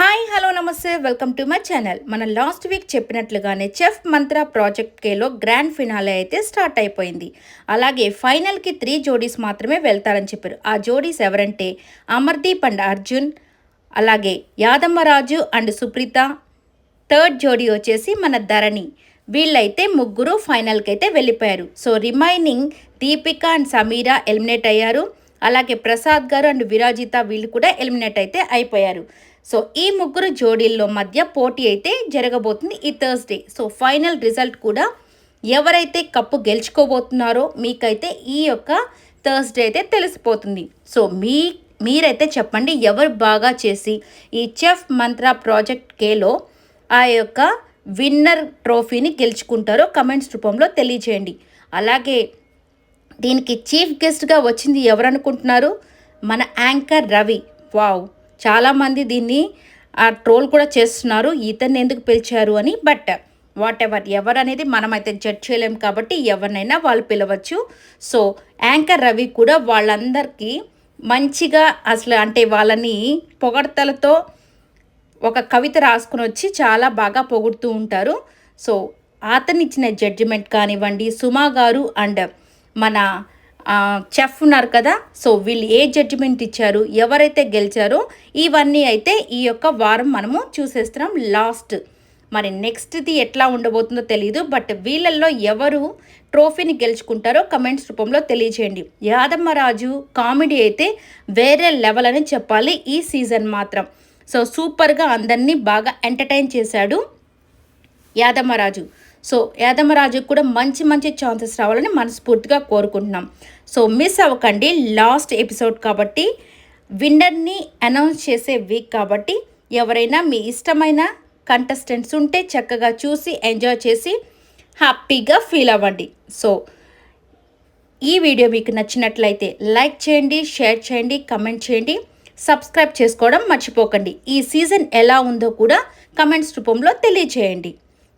Hi hello నమస్తే welcome to my channel. మన last week చెప్పినట్లుగానే చెఫ్ మంత్ర ప్రాజెక్ట్ కేలో గ్రాండ్ ఫినాలే అయితే స్టార్ట్ అయిపోయింది. అలాగే ఫైనల్కి త్రీ జోడీస్ మాత్రమే వెళ్తారని చెప్పారు. ఆ జోడీస్ ఎవరంటే అమర్దీప్ అండ్ అర్జున్ అలాగే యాదమ్మరాజు అండ్ సుప్రీత. థర్డ్ జోడీ వచ్చేసి మన ధరణి. వీళ్ళైతే ముగ్గురు ఫైనల్కి అయితే వెళ్ళిపోయారు. So remaining Deepika and Sameera eliminate అయ్యారు. అలాగే ప్రసాద్ గారు అండ్ విరాజిత వీళ్ళు కూడా ఎలిమినేట్ అయితే అయిపోయారు. సో ఈ ముగ్గురు జోడీల్లో మధ్య పోటీ అయితే జరగబోతుంది ఈ థర్స్డే సో ఫైనల్ రిజల్ట్ కూడా ఎవరైతే కప్పు గెలుచుకోబోతున్నారో మీకైతే ఈ యొక్క థర్స్డే అయితే తెలిసిపోతుంది. సో మీ మీరైతే చెప్పండి ఎవరు బాగా చేసి ఈ చెఫ్ మంత్ర ప్రాజెక్ట్ కేలో ఆ యొక్క విన్నర్ ట్రోఫీని గెలుచుకుంటారో కమెంట్స్ రూపంలో తెలియచేయండి. అలాగే దీనికి చీఫ్ గెస్ట్గా వచ్చింది ఎవరనుకుంటున్నారు? మన యాంకర్ రవి. వావ్! చాలామంది దీన్ని ఆ ట్రోల్ కూడా చేస్తున్నారు. ఇతన్ని ఎందుకు పిలిచారు అని. బట్ వాట్ ఎవర్ ఎవరు అనేది మనమైతే జడ్జ్ చేయలేం కాబట్టి ఎవరినైనా వాళ్ళు పిలవచ్చు. సో యాంకర్ రవి కూడా వాళ్ళందరికీ మంచిగా అసలు అంటే వాళ్ళని పొగడతలతో ఒక కవిత రాసుకుని వచ్చి చాలా బాగా పొగుడుతూ ఉంటారు. సో అతనిచ్చిన జడ్జిమెంట్ కానివ్వండి సుమా గారు అండ్ మన చెఫ్ ఉన్నారు కదా సో వీళ్ళు ఏ జడ్జిమెంట్ ఇచ్చారు ఎవరైతే గెలిచారో ఇవన్నీ అయితే ఈ యొక్క వారం మనము చూసేస్తున్నాం. లాస్ట్ మరి నెక్స్ట్ది ఎట్లా ఉండబోతుందో తెలియదు బట్ వీళ్ళల్లో ఎవరు ట్రోఫీని గెలుచుకుంటారో కమెంట్స్ రూపంలో తెలియజేయండి. యాదమ్మరాజు కామెడీ అయితే వేరే లెవెల్ అని చెప్పాలి ఈ సీజన్ మాత్రం. సో సూపర్గా అందరినీ బాగా ఎంటర్టైన్ చేశాడు యాదమ్మరాజు. సో యాదమరాజుకు కూడా మంచి మంచి ఛాన్సెస్ రావాలని మనస్ఫూర్తిగా కోరుకుంటున్నాం. సో మిస్ అవ్వకండి. లాస్ట్ ఎపిసోడ్ కాబట్టి విన్నర్ని అనౌన్స్ చేసే వీక్ కాబట్టి ఎవరైనా మీ ఇష్టమైన కంటెస్టెంట్స్ ఉంటే చక్కగా చూసి ఎంజాయ్ చేసి హ్యాపీగా ఫీల్ అవ్వండి. సో ఈ వీడియో మీకు నచ్చినట్లయితే లైక్ చేయండి షేర్ చేయండి కమెంట్ చేయండి సబ్స్క్రైబ్ చేసుకోవడం మర్చిపోకండి. ఈ సీజన్ ఎలా ఉందో కూడా కమెంట్స్ రూపంలో తెలియచేయండి.